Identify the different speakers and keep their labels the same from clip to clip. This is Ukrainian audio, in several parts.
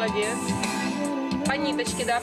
Speaker 1: молодец. По ниточке, да?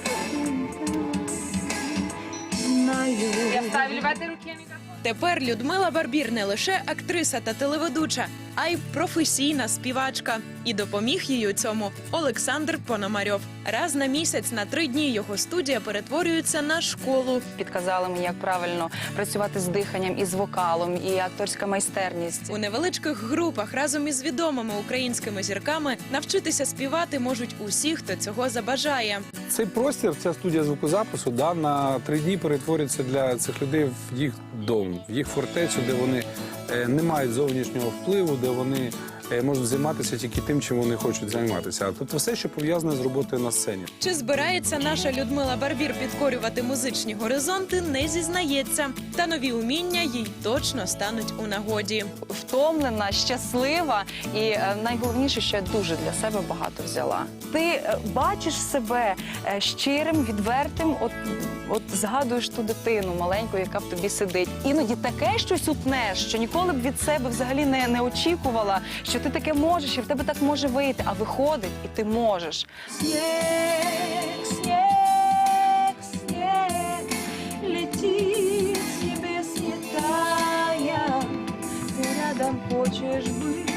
Speaker 1: И оставили в этой руке микрофон.
Speaker 2: Тепер Людмила Барбір не лише актриса та телеведуча, а й професійна співачка. І допоміг їй у цьому Олександр Пономарьов. Раз на місяць на три дні його студія перетворюється на школу.
Speaker 3: Підказали мені, як правильно працювати з диханням і з вокалом, і акторська майстерність.
Speaker 2: У невеличких групах разом із відомими українськими зірками навчитися співати можуть усі, хто цього забажає.
Speaker 4: Цей простір, ця студія звукозапису, да, на три дні перетворюється для цих людей в їх дом, в їх фортецю, де вони е, не мають зовнішнього впливу, де вони можуть займатися тільки тим, чим вони хочуть займатися. А тут все, що пов'язане з роботою на сцені.
Speaker 2: Чи збирається наша Людмила Барбір підкорювати музичні горизонти, не зізнається. Та нові уміння їй точно стануть у нагоді.
Speaker 3: Втомлена, щаслива, і е, найголовніше, що я дуже для себе багато взяла. Ти е, бачиш себе е, щирим, відвертим. От, от згадуєш ту дитину маленьку, яка в тобі сидить. Іноді таке щось утнеш, що ніколи б від себе взагалі не, не очікувала, що ти таке можеш, і в тебе так може вийти. А виходить, і ти можеш.
Speaker 5: Снег, снег, снег летит не тая, Ты рядом хочешь быть,